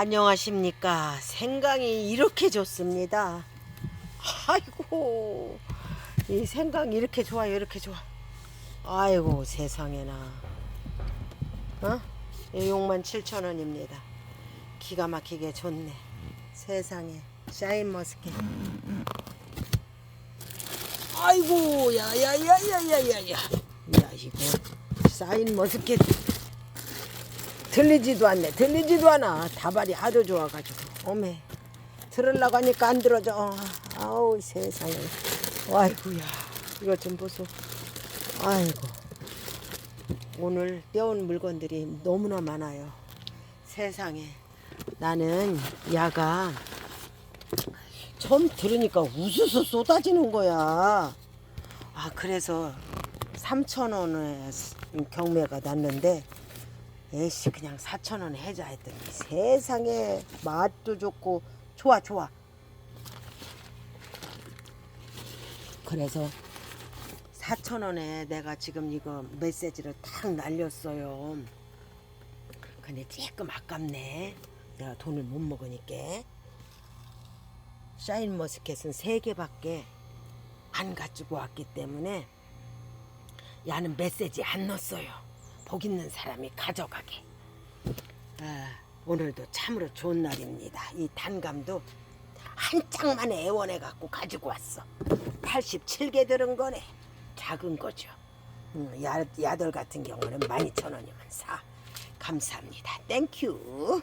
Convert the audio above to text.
안녕하십니까. 생강이 이렇게 좋습니다. 아이고, 이 생강이 이렇게 좋아요, 이렇게 좋아. 아이고, 세상에나. 어? 6만 7천 원입니다. 기가 막히게 좋네. 세상에. 샤인 머스켓. 아이고, 야, 야, 야, 야, 야, 야, 야. 야, 이거. 샤인 머스켓. 들리지도 않네. 들리지도 않아. 다발이 하도 좋아가지고. 어메. 들으려고 하니까 안 들어져. 아우 세상에. 아이고야. 이거 좀 보소. 아이고. 오늘 떼온 물건들이 너무나 많아요. 세상에. 나는 야가 처음 들으니까 우수수 쏟아지는 거야. 아 그래서 3천 원에 경매가 났는데 에이씨 그냥 4천 원 해자 했더니 세상에 맛도 좋고 좋아 좋아. 그래서 4천 원에 내가 지금 이거 메시지를 탁 날렸어요. 근데 조금 아깝네. 내가 돈을 못 먹으니까. 샤인머스켓은 3개밖에 안 가지고 왔기 때문에 야는 메시지 안 넣었어요. 복 있는 사람이 가져가게. 아, 오늘도 참으로 좋은 날입니다. 이 단감도 한 짝만에 애원해 갖고 가지고 왔어. 87개 들은 거네. 작은 거죠. 음, 야, 야들 같은 경우는 12,000원이면 사. 감사합니다. 땡큐.